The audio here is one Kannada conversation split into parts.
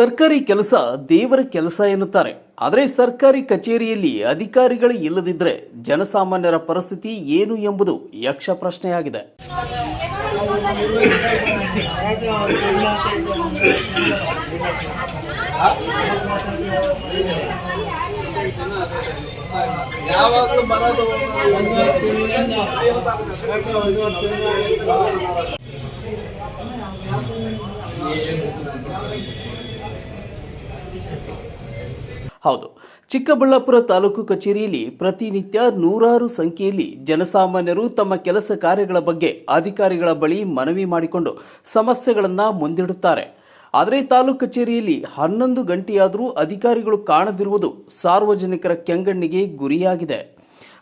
ಸರ್ಕಾರಿ ಕೆಲಸ ದೇವರ ಕೆಲಸ ಎನ್ನುತ್ತಾರೆ. ಆದರೆ ಸರ್ಕಾರಿ ಕಚೇರಿಯಲ್ಲಿ ಅಧಿಕಾರಿಗಳು ಇಲ್ಲದಿದ್ದರೆ ಜನಸಾಮಾನ್ಯರ ಪರಿಸ್ಥಿತಿ ಏನು ಎಂಬುದು ಯಕ್ಷ ಪ್ರಶ್ನೆಯಾಗಿದೆ. ಹೌದು. ಚಿಕ್ಕಬಳ್ಳಾಪುರ ತಾಲೂಕು ಕಚೇರಿಯಲ್ಲಿ ಪ್ರತಿನಿತ್ಯ ನೂರಾರು ಸಂಖ್ಯೆಯಲ್ಲಿ ಜನಸಾಮಾನ್ಯರು ತಮ್ಮ ಕೆಲಸ ಕಾರ್ಯಗಳ ಬಗ್ಗೆ ಅಧಿಕಾರಿಗಳ ಬಳಿ ಮನವಿ ಮಾಡಿಕೊಂಡು ಸಮಸ್ಯೆಗಳನ್ನು ಮುಂದಿಡುತ್ತಾರೆ. ಆದರೆ ತಾಲೂಕು ಕಚೇರಿಯಲ್ಲಿ ಹನ್ನೊಂದು ಗಂಟೆಯಾದರೂ ಅಧಿಕಾರಿಗಳು ಕಾಣದಿರುವುದು ಸಾರ್ವಜನಿಕರ ಕೆಂಗಣ್ಣಿಗೆ ಗುರಿಯಾಗಿದೆ.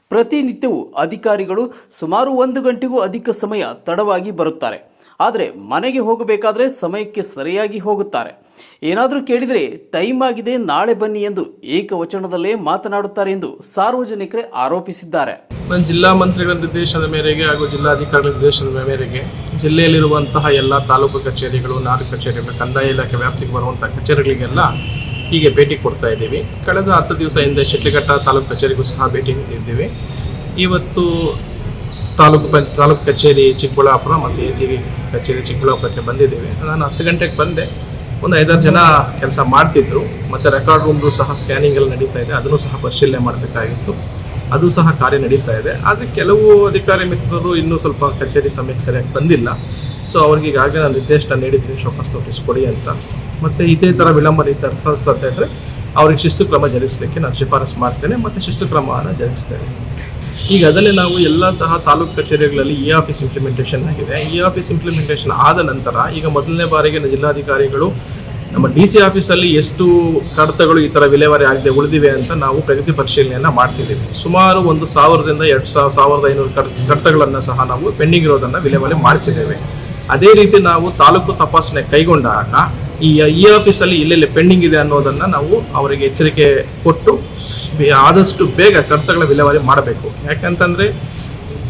ಪ್ರತಿನಿತ್ಯವೂ ಅಧಿಕಾರಿಗಳು ಸುಮಾರು ಒಂದು ಗಂಟೆಗೂ ಅಧಿಕ ಸಮಯ ತಡವಾಗಿ ಬರುತ್ತಾರೆ. ಆದರೆ ಮನೆಗೆ ಹೋಗಬೇಕಾದ್ರೆ ಸಮಯಕ್ಕೆ ಸರಿಯಾಗಿ ಹೋಗುತ್ತಾರೆ. ಏನಾದರೂ ಕೇಳಿದರೆ ಟೈಮ್ ಆಗಿದೆ, ನಾಳೆ ಬನ್ನಿ ಎಂದು ಏಕವಚನದಲ್ಲೇ ಮಾತನಾಡುತ್ತಾರೆ ಎಂದು ಸಾರ್ವಜನಿಕರೇ ಆರೋಪಿಸಿದ್ದಾರೆ. ಜಿಲ್ಲಾ ಮಂತ್ರಿಗಳ ನಿರ್ದೇಶನದ ಮೇರೆಗೆ ಹಾಗೂ ಜಿಲ್ಲಾಧಿಕಾರಿಗಳ ನಿರ್ದೇಶನದ ಮೇರೆಗೆ ಜಿಲ್ಲೆಯಲ್ಲಿರುವಂತಹ ಎಲ್ಲ ತಾಲೂಕು ಕಚೇರಿಗಳು, ನಾಡು ಕಚೇರಿಗಳು, ಕಂದಾಯ ಇಲಾಖೆ ವ್ಯಾಪ್ತಿಗೆ ಬರುವಂತಹ ಕಚೇರಿಗಳಿಗೆಲ್ಲ ಹೀಗೆ ಭೇಟಿ ಕೊಡ್ತಾ ಇದ್ದೀವಿ. ಕಳೆದ ಹತ್ತು ದಿವಸ ಹಿಂದೆ ಶಿಟ್ಲಿಘಟ್ಟ ತಾಲೂಕು ಕಚೇರಿಗೂ ಸಹ ಭೇಟಿ ನೀಡಿದ್ದೀವಿ. ಇವತ್ತು ತಾಲೂಕು ಪಂಚ್, ತಾಲೂಕು ಕಚೇರಿ ಚಿಕ್ಕಬಳ್ಳಾಪುರ ಮತ್ತು ಎ ಸಿ ವಿ ಕಚೇರಿ ಚಿಕ್ಕಬಳ್ಳಾಪುರಕ್ಕೆ ಬಂದಿದ್ದೇವೆ. ನಾನು ಹತ್ತು ಗಂಟೆಗೆ ಬಂದೆ. ಒಂದು ಐದಾರು ಜನ ಕೆಲಸ ಮಾಡ್ತಿದ್ರು. ಮತ್ತು ರೆಕಾರ್ಡ್ ರೂಮ್ದು ಸಹ ಸ್ಕ್ಯಾನಿಂಗ್ ಎಲ್ಲ ನಡೀತಾ ಇದೆ. ಅದನ್ನು ಸಹ ಪರಿಶೀಲನೆ ಮಾಡಬೇಕಾಗಿತ್ತು. ಅದು ಸಹ ಕಾರ್ಯ ನಡೀತಾ ಇದೆ. ಆದರೆ ಕೆಲವು ಅಧಿಕಾರಿ ಮಿತ್ರರು ಇನ್ನೂ ಸ್ವಲ್ಪ ಕಚೇರಿ ಸಮಯಕ್ಕೆ ಸರಿಯಾಗಿ ಬಂದಿಲ್ಲ. ಸೊ ಅವ್ರಿಗೆ ಈಗಾಗಲೇ ನಾನು ನಿರ್ದೇಶನ ನೀಡಿದ್ದೀನಿ. ಶೋಕಾಸ್ ನೋಟಿಸ್ ಕೊಡಿ ಅಂತ. ಮತ್ತು ಇದೇ ಥರ ವಿಳಂಬ ರೀತಿ ಸಲ್ಲಿಸ್ತಾ ಇದ್ದರೆ ಅವ್ರಿಗೆ ಶಿಸ್ತು ಕ್ರಮ ಜರುಗಿಸಲಿಕ್ಕೆ ನಾನು ಶಿಫಾರಸು ಮಾಡ್ತೇನೆ. ಮತ್ತು ಶಿಸ್ತು ಕ್ರಮವನ್ನು ಜರುಗಿಸ್ತೇನೆ. ಈಗ ಅದರಲ್ಲಿ ನಾವು ಎಲ್ಲ ಸಹ ತಾಲೂಕು ಕಚೇರಿಗಳಲ್ಲಿ ಇ ಆಫೀಸ್ ಇಂಪ್ಲಿಮೆಂಟೇಷನ್ ಆಗಿದೆ. ಇ ಆಫೀಸ್ ಇಂಪ್ಲಿಮೆಂಟೇಷನ್ ಆದ ನಂತರ ಈಗ ಮೊದಲನೇ ಬಾರಿಗೆ ಜಿಲ್ಲಾಧಿಕಾರಿಗಳು ನಮ್ಮ ಡಿ ಸಿ ಆಫೀಸಲ್ಲಿ ಎಷ್ಟು ಕಡತಗಳು ಈ ಥರ ವಿಲೇವಾರಿ ಆಗದೆ ಉಳಿದಿವೆ ಅಂತ ನಾವು ಪ್ರಗತಿ ಪರಿಶೀಲನೆಯನ್ನು ಮಾಡ್ತಿದ್ದೀವಿ. ಸುಮಾರು ಒಂದು ಸಾವಿರದಿಂದ ಎರಡು ಸಾವಿರ ಸಾವಿರದ ಐನೂರು ಕಡ ಕಡತಗಳನ್ನು ಸಹ ನಾವು ಪೆಂಡಿಂಗ್ ಇರೋದನ್ನು ವಿಲೇವಾರಿ ಮಾಡಿಸಿದ್ದೇವೆ. ಅದೇ ರೀತಿ ನಾವು ತಾಲೂಕು ತಪಾಸಣೆ ಕೈಗೊಂಡಾಗ ಈ ಇ ಆಫೀಸಲ್ಲಿ ಇಲ್ಲೆಲ್ಲಿ ಪೆಂಡಿಂಗ್ ಇದೆ ಅನ್ನೋದನ್ನು ನಾವು ಅವರಿಗೆ ಎಚ್ಚರಿಕೆ ಕೊಟ್ಟು ಆದಷ್ಟು ಬೇಗ ಕರ್ತಗಳ ವಿಲೇವಾರಿ ಮಾಡಬೇಕು. ಯಾಕಂತಂದರೆ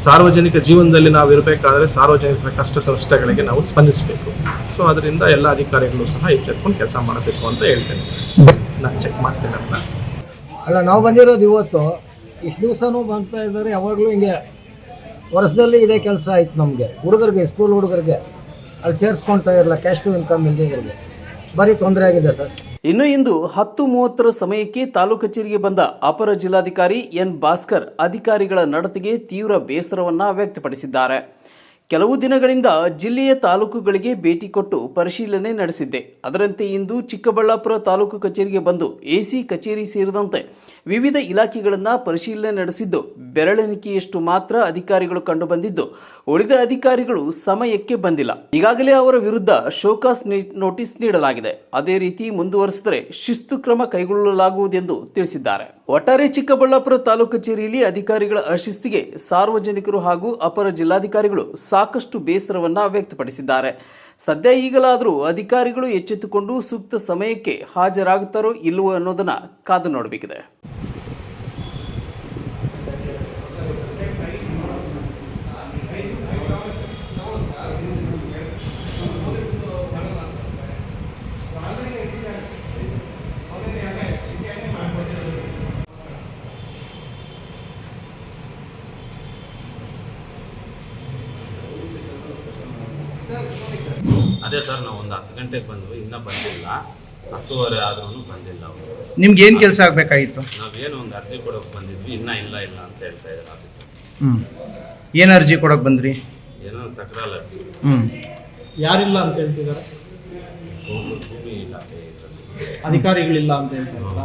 ಸಾರ್ವಜನಿಕ ಜೀವನದಲ್ಲಿ ನಾವು ಇರಬೇಕಾದ್ರೆ ಸಾರ್ವಜನಿಕರ ಕಷ್ಟ ಸಂಷ್ಟಗಳಿಗೆ ನಾವು ಸ್ಪಂದಿಸಬೇಕು. ಸೊ ಅದರಿಂದ ಎಲ್ಲ ಅಧಿಕಾರಿಗಳು ಸಹ ಎಚ್ಚೆತ್ಕೊಂಡು ಕೆಲಸ ಮಾಡಬೇಕು ಅಂತ ಹೇಳ್ತೇನೆ. ನಾನು ಚೆಕ್ ಮಾಡ್ತೇನೆ ಅಲ್ಲ, ನಾವು ಬಂದಿರೋದು ಇವತ್ತು, ಇಷ್ಟು ದಿವಸನೂ ಬರ್ತಾ ಇದ್ದಾರೆ, ಯಾವಾಗಲೂ ಹಿಂಗೆ ವರ್ಷದಲ್ಲಿ ಇದೇ ಕೆಲಸ ಆಯ್ತು ನಮಗೆ. ಹುಡುಗರಿಗೆ ಸ್ಕೂಲ್ ಹುಡುಗರಿಗೆ. ಅಲ್ಲಿ ಸೇರಿಸ್ಕೊಳ್ತಾ ಇರಲ್ಲ ಕ್ಯಾಶ್ ಟು ಇನ್ಕಮ್ ಇಲ್ದಿದ್ರಿಗೆ ಬರೀ ತೊಂದರೆ ಆಗಿದೆ ಸರ್. ಇನ್ನು ಇಂದು ಹತ್ತು ಮೂವತ್ತರ ಸಮಯಕ್ಕೆ ತಾಲೂಕು ಕಚೇರಿಗೆ ಬಂದ ಅಪರ ಜಿಲ್ಲಾಧಿಕಾರಿ ಎನ್ ಭಾಸ್ಕರ್ ಅಧಿಕಾರಿಗಳ ನಡತೆಗೆ ತೀವ್ರ ಬೇಸರವನ್ನು ವ್ಯಕ್ತಪಡಿಸಿದ್ದಾರೆ. ಕೆಲವು ದಿನಗಳಿಂದ ಜಿಲ್ಲೆಯ ತಾಲೂಕುಗಳಿಗೆ ಭೇಟಿ ಕೊಟ್ಟು ಪರಿಶೀಲನೆ ನಡೆಸಿದ್ದೆ. ಅದರಂತೆ ಇಂದು ಚಿಕ್ಕಬಳ್ಳಾಪುರ ತಾಲೂಕು ಕಚೇರಿಗೆ ಬಂದು ಎಸಿ ಕಚೇರಿ ಸೇರಿದಂತೆ ವಿವಿಧ ಇಲಾಖೆಗಳನ್ನು ಪರಿಶೀಲನೆ ನಡೆಸಿದ್ದು, ಬೆರಳೆಣಿಕೆಯಷ್ಟು ಮಾತ್ರ ಅಧಿಕಾರಿಗಳು ಕಂಡುಬಂದಿದ್ದು, ಉಳಿದ ಅಧಿಕಾರಿಗಳು ಸಮಯಕ್ಕೆ ಬಂದಿಲ್ಲ. ಈಗಾಗಲೇ ಅವರ ವಿರುದ್ಧ ಶೋಕಾಸ್ ನೋಟಿಸ್ ನೀಡಲಾಗಿದೆ. ಅದೇ ರೀತಿ ಮುಂದುವರೆಸಿದರೆ ಶಿಸ್ತು ಕ್ರಮ ಕೈಗೊಳ್ಳಲಾಗುವುದೆಂದು ತಿಳಿಸಿದ್ದಾರೆ. ಒಟ್ಟಾರೆ ಚಿಕ್ಕಬಳ್ಳಾಪುರ ತಾಲೂಕು ಕಚೇರಿಯಲ್ಲಿ ಅಧಿಕಾರಿಗಳ ಅಶಿಸ್ತಿಗೆ ಸಾರ್ವಜನಿಕರು ಹಾಗೂ ಅಪರ ಜಿಲ್ಲಾಧಿಕಾರಿಗಳು ಸಾಕಷ್ಟು ಬೇಸರವನ್ನು ವ್ಯಕ್ತಪಡಿಸಿದ್ದಾರೆ. ಸದ್ಯ ಈಗಲಾದರೂ ಅಧಿಕಾರಿಗಳು ಎಚ್ಚೆತ್ತುಕೊಂಡು ಸೂಕ್ತ ಸಮಯಕ್ಕೆ ಹಾಜರಾಗುತ್ತಾರೋ ಇಲ್ಲವೋ ಅನ್ನೋದನ್ನು ಕಾದು ನೋಡಬೇಕಿದೆ. ಅದೇ ಸರ್ ನಾವು ಒಂದು ಹತ್ತು ಗಂಟೆಗೆ ಬಂದ್ವಿ ಇನ್ನೂ ಬಂದಿಲ್ಲ. ಹತ್ತುವರೆ ಆದ್ರೂ ಬಂದಿಲ್ಲ ಅವರು. ನಿಮ್ಗೆ ಏನು ಕೆಲಸ ಆಗಬೇಕಾಗಿತ್ತು? ನಾವೇನು ಒಂದು ಅರ್ಜಿ ಕೊಡೋಕೆ ಬಂದಿದ್ವಿ ಇನ್ನೂ ಇಲ್ಲ ಇಲ್ಲ ಅಂತ ಹೇಳ್ತಾ ಇದ್ದಾರೆ ಆಫೀಸರ್ ಹ್ಞೂ ಏನು ಅರ್ಜಿ ಕೊಡೋಕೆ ಬಂದ್ರಿ? ಏನೋ ತಕರಾಲ ಅರ್ಜಿ. ಹ್ಞೂ ಯಾರಿಲ್ಲ ಅಂತ ಹೇಳ್ತಿದ್ದಾರೆ? ಭೂಮಿ ಭೂಮಿ ಇಲಾಖೆ ಇದರಲ್ಲಿ. ಅಧಿಕಾರಿಗಳಿಲ್ಲ ಅಂತ ಹೇಳ್ತಾರಲ್ಲ